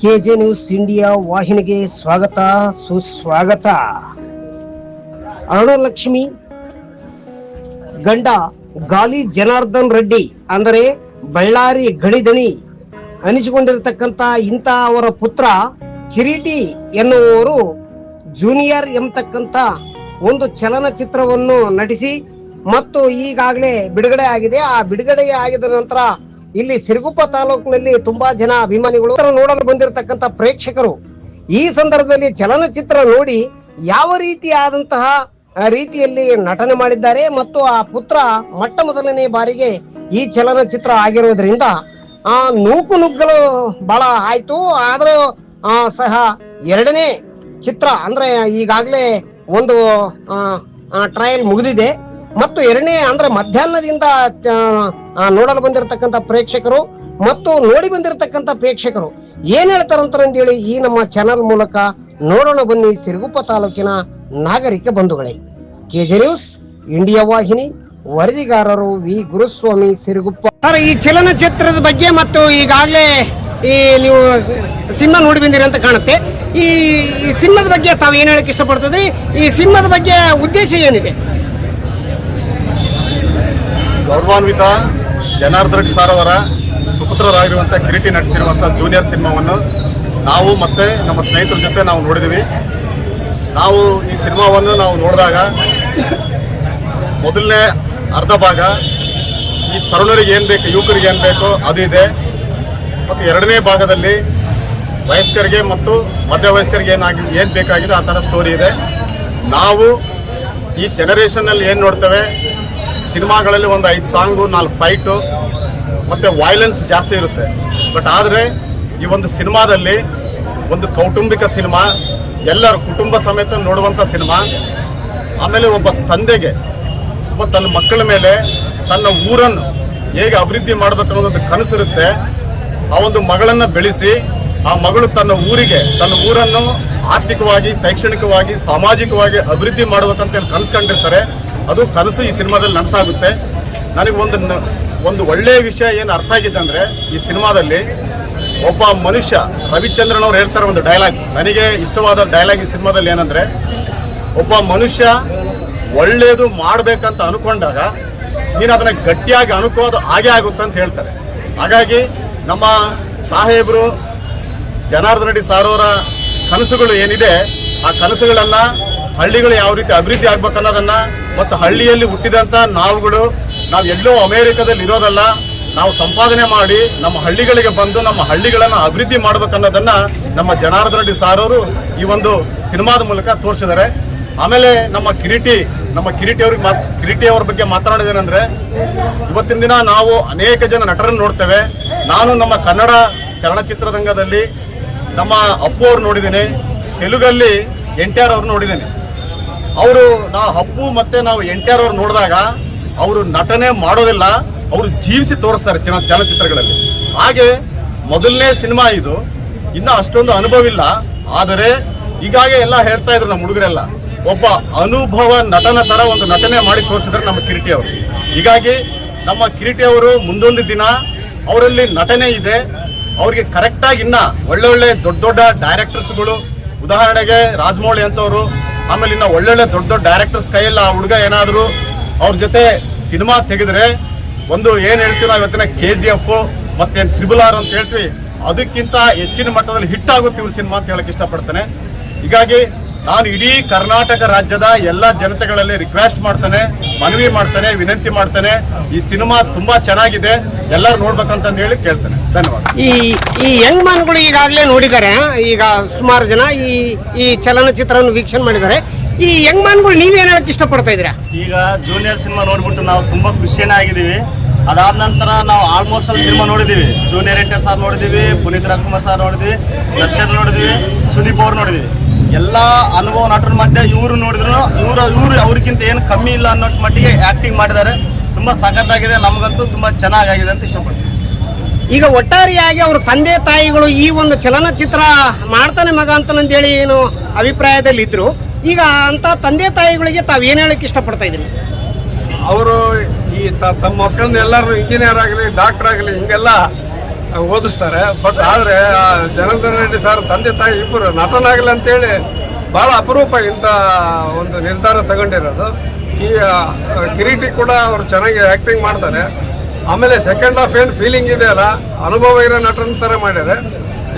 K J news India ವಾಹಿನಿಗೆ ಸ್ವಾಗತ, ಸುಸ್ವಾಗತ. ಅರುಣಲಕ್ಷ್ಮಿ ಗಂಡ ಗಾಲಿ ಜನಾರ್ದನ್ ರೆಡ್ಡಿ ಅಂದರೆ ಬಳ್ಳಾರಿ ಗಡಿದಣಿ ಅನಿಸಿಕೊಂಡಿರತಕ್ಕಂತ ಇಂಥ ಅವರ ಪುತ್ರ ಕಿರೀಟಿ ಎನ್ನುವವರು ಜೂನಿಯರ್ ಎಂಬತಕ್ಕಂತ ಒಂದು ಚಲನಚಿತ್ರವನ್ನು ನಟಿಸಿ ಮತ್ತು ಈಗಾಗಲೇ ಬಿಡುಗಡೆ ಆಗಿದೆ. ಆ ಬಿಡುಗಡೆ ಆಗಿದ ನಂತರ ಇಲ್ಲಿ ಸಿರುಗುಪ್ಪ ತಾಲೂಕಿನಲ್ಲಿ ತುಂಬಾ ಜನ ಅಭಿಮಾನಿಗಳು ನೋಡಲು ಬಂದಿರತಕ್ಕಂತ ಪ್ರೇಕ್ಷಕರು. ಈ ಸಂದರ್ಭದಲ್ಲಿ ಚಲನಚಿತ್ರ ನೋಡಿ ಯಾವ ರೀತಿಯಾದಂತಹ ರೀತಿಯಲ್ಲಿ ನಟನೆ ಮಾಡಿದ್ದಾರೆ ಮತ್ತು ಆ ಪುತ್ರ ಮೊಟ್ಟ ಮೊದಲನೇ ಬಾರಿಗೆ ಈ ಚಲನಚಿತ್ರ ಆಗಿರೋದ್ರಿಂದ, ಆ, ನೂಕು ನುಗ್ಗಲು ಬಹಳ ಆಯ್ತು. ಆದರೂ ಸಹ ಎರಡನೇ ಚಿತ್ರ, ಅಂದ್ರೆ ಈಗಾಗಲೇ ಒಂದು ಟ್ರಯಲ್ ಮುಗಿದಿದೆ. ಮತ್ತು ಎರಡನೇ ಅಂದ್ರೆ ಮಧ್ಯಾಹ್ನದಿಂದ ನೋಡಲು ಬಂದಿರತಕ್ಕಂತ ಪ್ರೇಕ್ಷಕರು ಮತ್ತು ನೋಡಿ ಬಂದಿರತಕ್ಕಂತ ಪ್ರೇಕ್ಷಕರು ಏನ್ ಹೇಳ್ತಾರಂತಂದೇಳಿ ಈ ನಮ್ಮ ಚಾನಲ್ ಮೂಲಕ ನೋಡೋಣ ಬನ್ನಿ ಸಿರುಗುಪ್ಪ ತಾಲೂಕಿನ ನಾಗರಿಕ ಬಂಧುಗಳೇ. ಕೆಜೆ ನ್ಯೂಸ್, ಇಂಡಿಯಾ ವಾಹಿನಿ, ವರದಿಗಾರರು ವಿ. ಗುರುಸ್ವಾಮಿ ಸಿರುಗುಪ್ಪ. ಸರ್, ಈ ಚಲನಚಿತ್ರದ ಬಗ್ಗೆ ಮತ್ತು ಈಗಾಗಲೇ ಈ ನೀವು ಸಿನಿಮಾ ನೋಡಿ ಬಂದಿರಿ ಅಂತ ಕಾಣುತ್ತೆ. ಈ ಈ ಸಿನಿಮಾದ ಬಗ್ಗೆ ತಾವು ಏನ್ ಹೇಳಕ್ ಇಷ್ಟಪಡ್ತದ್ರಿ? ಈ ಸಿನಿಮಾದ ಬಗ್ಗೆ ಉದ್ದೇಶ ಏನಿದೆ? ಗೌರವಾನ್ವಿತ ಜನಾರ್ದನ್ ಸರ್ ಅವರ ಸುಪುತ್ರರಾಗಿರುವಂಥ ಕಿರೀಟಿ ನಟಿಸಿರುವಂಥ ಜೂನಿಯರ್ ಸಿನಿಮಾವನ್ನು ನಾವು ಮತ್ತು ನಮ್ಮ ಸ್ನೇಹಿತರ ಜೊತೆ ನಾವು ನೋಡಿದ್ವಿ. ನಾವು ಈ ಸಿನಿಮಾವನ್ನು ನಾವು ನೋಡಿದಾಗ ಮೊದಲನೇ ಅರ್ಧ ಭಾಗ ಈ ತರುಣರಿಗೆ ಏನು ಬೇಕು, ಯುವಕರಿಗೆ ಏನು ಬೇಕೋ ಅದು ಇದೆ. ಮತ್ತು ಎರಡನೇ ಭಾಗದಲ್ಲಿ ವಯಸ್ಕರಿಗೆ ಮತ್ತು ಮಧ್ಯ ವಯಸ್ಕರಿಗೆ ಏನಾಗಿ ಏನು ಬೇಕಾಗಿದೆ ಆ ಥರ ಸ್ಟೋರಿ ಇದೆ. ನಾವು ಈ ಜನರೇಷನ್ನಲ್ಲಿ ಏನು ನೋಡ್ತೇವೆ ಸಿನಿಮಾಗಳಲ್ಲಿ ಒಂದು ಐದು ಸಾಂಗು, ನಾಲ್ಕು ಫೈಟು, ಮತ್ತು ವೈಲೆನ್ಸ್ ಜಾಸ್ತಿ ಇರುತ್ತೆ. ಬಟ್ ಆದರೆ ಈ ಒಂದು ಸಿನಿಮಾದಲ್ಲಿ ಒಂದು ಕೌಟುಂಬಿಕ ಸಿನಿಮಾ, ಎಲ್ಲರೂ ಕುಟುಂಬ ಸಮೇತ ನೋಡುವಂಥ ಸಿನಿಮಾ, ಆಮೇಲೆ ಒಬ್ಬ ತಂದೆಗೆ, ಒಬ್ಬ ತನ್ನ ಮಕ್ಕಳ ಮೇಲೆ ತನ್ನ ಊರನ್ನು ಹೇಗೆ ಅಭಿವೃದ್ಧಿ ಮಾಡಬೇಕು ಅನ್ನೋದೊಂದು ಕನಸಿರುತ್ತೆ ಆ ಒಂದು ಮಗಳನ್ನು ಬೆಳೆಸಿ, ಆ ಮಗಳು ತನ್ನ ಊರಿಗೆ, ತನ್ನ ಊರನ್ನು ಆರ್ಥಿಕವಾಗಿ, ಶೈಕ್ಷಣಿಕವಾಗಿ, ಸಾಮಾಜಿಕವಾಗಿ ಅಭಿವೃದ್ಧಿ ಮಾಡಬೇಕಂತ ಕನಸ್ಕೊಂಡಿರ್ತಾರೆ ಕನಸು ಕಂಡಿರ್ತಾರೆ. ಅದು ಕನಸು ಈ ಸಿನಿಮಾದಲ್ಲಿ ನನಸಾಗುತ್ತೆ. ನನಗೆ ಒಂದು ಒಂದು ಒಳ್ಳೆಯ ವಿಷಯ ಏನು ಅರ್ಥ ಆಗಿದೆ ಅಂದರೆ ಈ ಸಿನಿಮಾದಲ್ಲಿ ಒಬ್ಬ ಮನುಷ್ಯ, ರವಿಚಂದ್ರನ್ ಅವ್ರು ಹೇಳ್ತಾರೆ ಒಂದು ಡೈಲಾಗ್ ನನಗೆ ಇಷ್ಟವಾದ ಡೈಲಾಗ್ ಈ ಸಿನಿಮಾದಲ್ಲಿ ಏನಂದರೆ, ಒಬ್ಬ ಮನುಷ್ಯ ಒಳ್ಳೆಯದು ಮಾಡಬೇಕಂತ ಅನ್ಕೊಂಡಾಗ ನೀನು ಅದನ್ನು ಗಟ್ಟಿಯಾಗಿ ಅನುಕೋದು ಹಾಗೆ ಆಗುತ್ತೆ ಅಂತ ಹೇಳ್ತಾರೆ. ಹಾಗಾಗಿ ನಮ್ಮ ಸಾಹೇಬರು, ಜನಾರ್ದನ ರೆಡ್ಡಿ ಸಾರೋರ ಕನಸುಗಳು ಏನಿದೆ, ಆ ಕನಸುಗಳನ್ನು ಹಳ್ಳಿಗಳು ಯಾವ ರೀತಿ ಅಭಿವೃದ್ಧಿ ಆಗ್ಬೇಕು ಅನ್ನೋದನ್ನ ಮತ್ತು ಹಳ್ಳಿಯಲ್ಲಿ ಹುಟ್ಟಿದಂಥ ನಾವುಗಳು, ನಾವು ಎಲ್ಲೋ ಅಮೆರಿಕದಲ್ಲಿ ಇರೋದಲ್ಲ, ನಾವು ಸಂಪಾದನೆ ಮಾಡಿ ನಮ್ಮ ಹಳ್ಳಿಗಳಿಗೆ ಬಂದು ನಮ್ಮ ಹಳ್ಳಿಗಳನ್ನು ಅಭಿವೃದ್ಧಿ ಮಾಡ್ಬೇಕನ್ನೋದನ್ನ ನಮ್ಮ ಜನಾರ್ದನ ರೆಡ್ಡಿ ಸಾರವರು ಈ ಒಂದು ಸಿನಿಮಾದ ಮೂಲಕ ತೋರಿಸಿದ್ದಾರೆ. ಆಮೇಲೆ ನಮ್ಮ ಕಿರೀಟಿ ನಮ್ಮ ಕಿರೀಟಿ ಅವ್ರಿಗೆ ಮಾತ್, ಕಿರೀಟಿ ಅವ್ರ ಬಗ್ಗೆ ಮಾತನಾಡೋದೇನೆಂದ್ರೆ ಇವತ್ತಿನ ದಿನ ನಾವು ಅನೇಕ ಜನ ನಟರನ್ನು ನೋಡ್ತೇವೆ. ನಾನು ನಮ್ಮ ಕನ್ನಡ ಚಲನಚಿತ್ರರಂಗದಲ್ಲಿ ನಮ್ಮ ಅಪ್ಪು ಅವ್ರು ನೋಡಿದ್ದೀನಿ. ತೆಲುಗಲ್ಲಿ ಎನ್ ಟಿ ಆರ್ ಅವ್ರು ನೋಡಿದ್ದೀನಿ. ಅವರು ನಾ ಅಪ್ಪು ಮತ್ತೆ ನಾವು ಎನ್ ಟಿ ಆರ್ ಅವ್ರು ನೋಡಿದಾಗ ಅವರು ನಟನೆ ಮಾಡೋದಿಲ್ಲ, ಅವರು ಜೀವಿಸಿ ತೋರಿಸ್ತಾರೆ ಚಲ ಚಲನಚಿತ್ರಗಳಲ್ಲಿ. ಹಾಗೆ ಮೊದಲನೇ ಸಿನಿಮಾ ಇದು. ಇನ್ನೂ ಅಷ್ಟೊಂದು ಅನುಭವ ಇಲ್ಲ. ಆದರೆ ಈಗಾಗೆ ಎಲ್ಲ ಹೇಳ್ತಾ ಇದ್ರು ನಮ್ಮ ಹುಡುಗರೆಲ್ಲ. ಒಬ್ಬ ಅನುಭವ ನಟನ ತರ ಒಂದು ನಟನೆ ಮಾಡಿ ತೋರಿಸಿದ್ರೆ ನಮ್ಮ ಕಿರೀಟಿ ಅವರು. ಹೀಗಾಗಿ ನಮ್ಮ ಕಿರಿಟಿ ಅವರು ಮುಂದೊಂದು ದಿನ ಅವರಲ್ಲಿ ನಟನೆ ಇದೆ. ಅವ್ರಿಗೆ ಕರೆಕ್ಟಾಗಿ ಇನ್ನ ಒಳ್ಳೊಳ್ಳೆ ಒಳ್ಳೆ ದೊಡ್ಡ ದೊಡ್ಡ ಡೈರೆಕ್ಟರ್ಸ್ಗಳು ಉದಾಹರಣೆಗೆ ರಾಜಮೌಳಿ ಅಂತವರು ಆಮೇಲೆ ಇನ್ನ ಒಳ್ಳೊಳ್ಳೆ ದೊಡ್ಡ ದೊಡ್ಡ ಡೈರೆಕ್ಟರ್ಸ್ ಕೈಯಲ್ಲಿ ಆ ಹುಡುಗ ಏನಾದರೂ ಅವ್ರ ಜೊತೆ ಸಿನಿಮಾ ತೆಗೆದ್ರೆ ಒಂದು ಏನು ಹೇಳ್ತೀವಿ ನಾವು ಇವತ್ತಿನ ಕೆ ಜಿ ಎಫ್ ಮತ್ತೆ ಟ್ರಿಬಲ್ ಆರ್ ಅಂತ ಹೇಳ್ತೀವಿ, ಅದಕ್ಕಿಂತ ಹೆಚ್ಚಿನ ಮಟ್ಟದಲ್ಲಿ ಹಿಟ್ ಆಗುತ್ತೆ ಇವ್ರ ಸಿನಿಮಾ ಅಂತ ಹೇಳಕ್ ಇಷ್ಟಪಡ್ತೇನೆ. ಹೀಗಾಗಿ ನಾನು ಇಡೀ ಕರ್ನಾಟಕ ರಾಜ್ಯದ ಎಲ್ಲ ಜನತೆಗಳಲ್ಲಿ ರಿಕ್ವೆಸ್ಟ್ ಮಾಡ್ತಾನೆ ಮನವಿ ಮಾಡ್ತಾನೆ ವಿನಂತಿ ಮಾಡ್ತಾನೆ. ಈ ಸಿನಿಮಾ ತುಂಬಾ ಚೆನ್ನಾಗಿದೆ. ಎಲ್ಲರೂ ನೋಡ್ಬೇಕಂತ ಹೇಳಿ ಕೇಳ್ತೇನೆ. ಧನ್ಯವಾದ. ಈ ಈ ಯಂಗ್ ಮನ್ಗಳು ಈಗಾಗಲೇ ನೋಡಿದ್ದಾರೆ. ಈಗ ಸುಮಾರು ಜನ ಈ ಈ ಚಲನಚಿತ್ರವನ್ನು ವೀಕ್ಷಣೆ ಮಾಡಿದ್ದಾರೆ. ಈ ಯಂಗ್ ಮನ್ಗಳು ನೀವೇನು ಹೇಳಕ್ ಇಷ್ಟಪಡ್ತಾ ಇದ್ದೀರಾ? ಈಗ ಜೂನಿಯರ್ ಸಿನಿಮಾ ನೋಡ್ಬಿಟ್ಟು ನಾವು ತುಂಬಾ ಖುಷಿಯೇ ಆಗಿದ್ದೀವಿ. ಅದಾದ ನಂತರ ನಾವು ಆಲ್ಮೋಸ್ಟ್ ಅಲ್ಲಿ ಸಿನಿಮಾ ನೋಡಿದ್ದೀವಿ. ಜೂನಿಯರ್ ಎಂಟರ್ ಸಾರ್ ನೋಡಿದ್ದೀವಿ ಪುನೀತ್ ರಾಜ್ಕುಮಾರ್ ಸಾರ್ ನೋಡಿದ್ವಿ ದರ್ಶನ್ ನೋಡಿದ್ವಿ ಸುದೀಪ್ ಅವ್ರು ನೋಡಿದ್ವಿ ಎಲ್ಲ ಅನುಭವ ನಟರ ಮಧ್ಯೆ ಇವರು ನೋಡಿದ್ರು ಇವರು ಇವರು ಅವ್ರಿಗಿಂತ ಏನು ಕಮ್ಮಿ ಇಲ್ಲ ಅನ್ನೋ ಮಟ್ಟಿಗೆ ಆ್ಯಕ್ಟಿಂಗ್ ಮಾಡಿದ್ದಾರೆ. ತುಂಬ ಸಖತ್ತಾಗಿದೆ ನಮಗಂತೂ ತುಂಬ ಚೆನ್ನಾಗಾಗಿದೆ ಅಂತ ಇಷ್ಟಪಡ್ತೀನಿ. ಈಗ ಒಟ್ಟಾರೆಯಾಗಿ ಅವ್ರ ತಂದೆ ತಾಯಿಗಳು ಈ ಒಂದು ಚಲನಚಿತ್ರ ಮಾಡ್ತಾನೆ ಮಗ ಅಂತಂದೇಳಿ ಏನು ಅಭಿಪ್ರಾಯದಲ್ಲಿ ಇದ್ರು. ಈಗ ಅಂತ ತಂದೆ ತಾಯಿಗಳಿಗೆ ತಾವು ಏನು ಹೇಳಕ್ಕೆ ಇಷ್ಟಪಡ್ತಾ ಇದ್ದೀನಿ ಅವರು ಈ ತ- ತಮ್ಮ ಮಕ್ಕಳನ್ನ ಎಲ್ಲರೂ ಇಂಜಿನಿಯರ್ ಆಗಲಿ ಡಾಕ್ಟರ್ ಆಗಲಿ ಹಿಂಗೆಲ್ಲ ಓದಿಸ್ತಾರೆ. ಬಟ್ ಆದ್ರೆ ಜನಾರ್ದನ್ ರೆಡ್ಡಿ ಸರ್ ತಂದೆ ತಾಯಿ ಇಬ್ಬರು ನಟನಾಗಲಿ ಅಂತೇಳಿ ಬಹಳ ಅಪರೂಪ ಇಂಥ ಒಂದು ನಿರ್ಧಾರ ತಗೊಂಡಿರೋದು. ಈ ಕಿರೀಟಿ ಕೂಡ ಅವರು ಚೆನ್ನಾಗಿ ಆಕ್ಟಿಂಗ್ ಮಾಡ್ತಾರೆ. ಆಮೇಲೆ ಸೆಕೆಂಡ್ ಹಾಫ್ ಏನು ಫೀಲಿಂಗ್ ಇದೆ ಅಲ್ಲ ಅನುಭವ ಇರೋ ನಟನ ಥರ ಮಾಡಿದ್ದಾರೆ.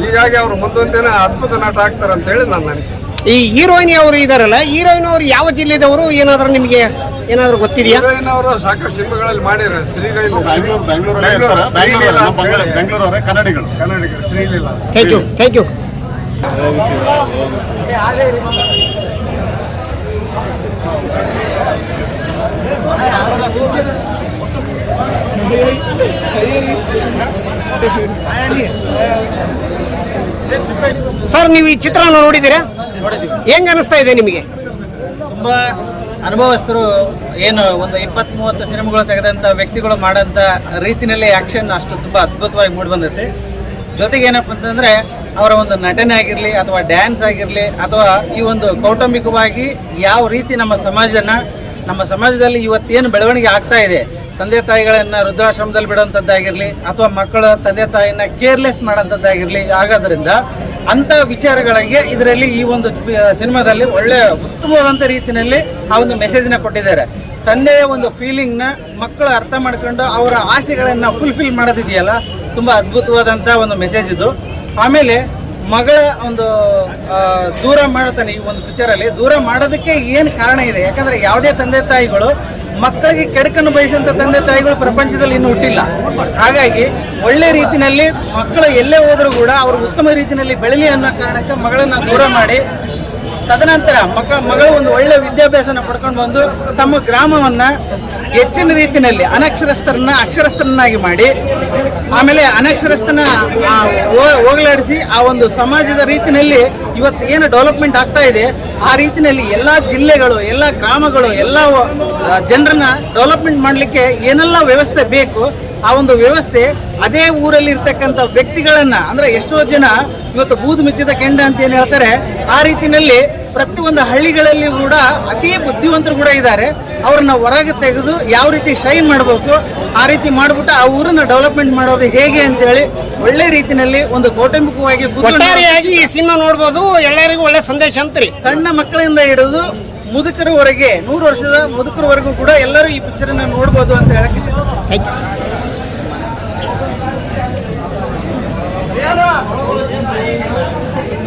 ಹೀಗಾಗಿ ಅವರು ಮುಂದೊಂದು ದಿನ ಅದ್ಭುತ ನಟ ಆಗ್ತಾರೆ ಅಂತೇಳಿ ನನ್ನ ಅನಿಸಿಕೆ ಈ ಹೀರೋಯಿನಿ ಅವರು ಇದಾರಲ್ಲ? ಹೀರೋಯಿನ್ ಅವರು ಯಾವ ಜಿಲ್ಲೆದವರು? ಏನಾದರೂ ನಿಮಗೆ ಏನಾದ್ರು ಗೊತ್ತಿದೆಯಾ? ಹೀರೋಯಿನ್ ಅವರು ಸಾಕಷ್ಟು ಸಿನಿಮಾಗಳಲ್ಲಿ ಮಾಡಿದ್ದಾರೆ. ಬೆಂಗಳೂರವರೇ ಕನ್ನಡಿಗಳು ಕನ್ನಡಿಗರು. Sreeleela. Thank you thank you sir ನೀವು ಈ ಚಿತ್ರವನ್ನು ನೋಡಿದ್ದೀರಾ? ಹೆಂಗ್ ಅನಿಸ್ತಾ ಇದೆ ನಿಮಗೆ? ತುಂಬಾ ಅನುಭವಸ್ಥರು ಏನು ಒಂದು ಇಪ್ಪತ್ತ್ ಮೂವತ್ತು ಸಿನಿಮಾಗಳು ತೆಗೆದಂಥ ವ್ಯಕ್ತಿಗಳು ಮಾಡೋಂಥ ರೀತಿಯಲ್ಲಿ ಆ್ಯಕ್ಷನ್ ಅಷ್ಟು ತುಂಬ ಅದ್ಭುತವಾಗಿ ಮೂಡಿ ಬಂದೈತೆ. ಜೊತೆಗೆ ಏನಪ್ಪ ಅಂತಂದರೆ ಅವರ ಒಂದು ನಟನೆ ಆಗಿರಲಿ ಅಥವಾ ಡ್ಯಾನ್ಸ್ ಆಗಿರಲಿ ಅಥವಾ ಈ ಒಂದು ಕೌಟುಂಬಿಕವಾಗಿ ಯಾವ ರೀತಿ ನಮ್ಮ ಸಮಾಜನ, ನಮ್ಮ ಸಮಾಜದಲ್ಲಿ ಇವತ್ತೇನು ಬೆಳವಣಿಗೆ ಆಗ್ತಾ ಇದೆ, ತಂದೆ ತಾಯಿಗಳನ್ನ ವೃದ್ಧಾಶ್ರಮದಲ್ಲಿ ಬಿಡುವಂಥದ್ದಾಗಿರಲಿ ಅಥವಾ ಮಕ್ಕಳ ತಂದೆ ತಾಯಿನ ಕೇರ್ಲೆಸ್ ಮಾಡೋಂಥದ್ದಾಗಿರಲಿ ಆಗೋದ್ರಿಂದ ಅಂಥ ವಿಚಾರಗಳಿಗೆ ಇದರಲ್ಲಿ ಈ ಒಂದು ಸಿನಿಮಾದಲ್ಲಿ ಒಳ್ಳೆ ಉತ್ತಮವಾದಂಥ ರೀತಿಯಲ್ಲಿ ಆ ಒಂದು ಮೆಸೇಜ್ನ ಕೊಟ್ಟಿದ್ದಾರೆ. ತಂದೆಯ ಒಂದು ಫೀಲಿಂಗ್ನ ಮಕ್ಕಳು ಅರ್ಥ ಮಾಡ್ಕೊಂಡು ಅವರ ಆಸೆಗಳನ್ನು ಫುಲ್ಫಿಲ್ ಮಾಡೋದಿದೆಯಲ್ಲ? ತುಂಬ ಅದ್ಭುತವಾದಂಥ ಒಂದು ಮೆಸೇಜ್ ಇದು. ಆಮೇಲೆ ಮಗಳ ಒಂದು ದೂರ ಮಾಡ್ತಾನೆ ಈ ಒಂದು ಪಿಕ್ಚರಲ್ಲಿ ದೂರ ಮಾಡೋದಕ್ಕೆ ಏನು ಕಾರಣ ಇದೆ? ಯಾಕಂದ್ರೆ ಯಾವುದೇ ತಂದೆ ತಾಯಿಗಳು ಮಕ್ಕಳಿಗೆ ಕೆಡಕನ್ನು ಬಯಸಿದಂಥ ತಂದೆ ತಾಯಿಗಳು ಪ್ರಪಂಚದಲ್ಲಿ ಇನ್ನೂ ಹುಟ್ಟಿಲ್ಲ. ಹಾಗಾಗಿ ಒಳ್ಳೆ ರೀತಿಯಲ್ಲಿ ಮಕ್ಕಳು ಎಲ್ಲೇ ಹೋದರೂ ಕೂಡ ಅವರು ಉತ್ತಮ ರೀತಿಯಲ್ಲಿ ಬೆಳಲಿ ಅನ್ನೋ ಕಾರಣಕ್ಕೆ ಮಗಳನ್ನು ದೂರ ಮಾಡಿ ತದನಂತರ ಮಕ್ಕ ಮಗಳು ಒಂದು ಒಳ್ಳೆ ವಿದ್ಯಾಭ್ಯಾಸನ ಪಡ್ಕೊಂಡು ಬಂದು ತಮ್ಮ ಗ್ರಾಮವನ್ನು ಹೆಚ್ಚಿನ ರೀತಿಯಲ್ಲಿ ಅನಕ್ಷರಸ್ಥರನ್ನ ಅಕ್ಷರಸ್ಥರನ್ನಾಗಿ ಮಾಡಿ, ಆಮೇಲೆ ಅನಕ್ಷರಸ್ಥನ ಹೋಗಲಾಡಿಸಿ ಆ ಒಂದು ಸಮಾಜದ ರೀತಿಯಲ್ಲಿ ಇವತ್ತು ಏನು ಡೆವಲಪ್ಮೆಂಟ್ ಆಗ್ತಾ ಇದೆ, ಆ ರೀತಿಯಲ್ಲಿ ಎಲ್ಲ ಜಿಲ್ಲೆಗಳು, ಎಲ್ಲ ಗ್ರಾಮಗಳು, ಎಲ್ಲ ಜನರನ್ನ ಡೆವಲಪ್ಮೆಂಟ್ ಮಾಡಲಿಕ್ಕೆ ಏನೆಲ್ಲ ವ್ಯವಸ್ಥೆ ಬೇಕು, ಆ ಒಂದು ವ್ಯವಸ್ಥೆ ಅದೇ ಊರಲ್ಲಿ ಇರ್ತಕ್ಕಂಥ ವ್ಯಕ್ತಿಗಳನ್ನ, ಅಂದ್ರೆ ಎಷ್ಟೋ ಜನ ಇವತ್ತು ಬೂದು ಮಿಚ್ಚಿದ ಕೆಂಡ ಅಂತ ಏನು ಹೇಳ್ತಾರೆ, ಆ ರೀತಿನಲ್ಲಿ ಪ್ರತಿಯೊಂದು ಹಳ್ಳಿಗಳಲ್ಲಿ ಕೂಡ ಅತಿ ಬುದ್ಧಿವಂತರು ಕೂಡ ಇದ್ದಾರೆ. ಅವ್ರನ್ನ ಹೊರಗೆ ತೆಗೆದು ಯಾವ ರೀತಿ ಶೈನ್ ಮಾಡಬೇಕು ಆ ರೀತಿ ಮಾಡ್ಬಿಟ್ಟು ಆ ಊರನ್ನ ಡೆವಲಪ್ಮೆಂಟ್ ಮಾಡೋದು ಹೇಗೆ ಅಂತ ಹೇಳಿ ಒಳ್ಳೆ ರೀತಿನಲ್ಲಿ ಒಂದು ಕೌಟುಂಬಿಕವಾಗಿ ಒಟ್ಟಾರೆಯಾಗಿ ಈ ಸಿನಿಮಾ ನೋಡ್ಬೋದು. ಎಲ್ಲರಿಗೂ ಒಳ್ಳೆ ಸಂದೇಶ ಅಂತ್ರಿ. ಸಣ್ಣ ಮಕ್ಕಳಿಂದ ಹಿಡಿದು ಮುದುಕರವರೆಗೆ ನೂರು ವರ್ಷದ ಮುದುಕರವರೆಗೂ ಕೂಡ ಎಲ್ಲರೂ ಈ ಪಿಕ್ಚರ್ ನೋಡ್ಬೋದು ಅಂತ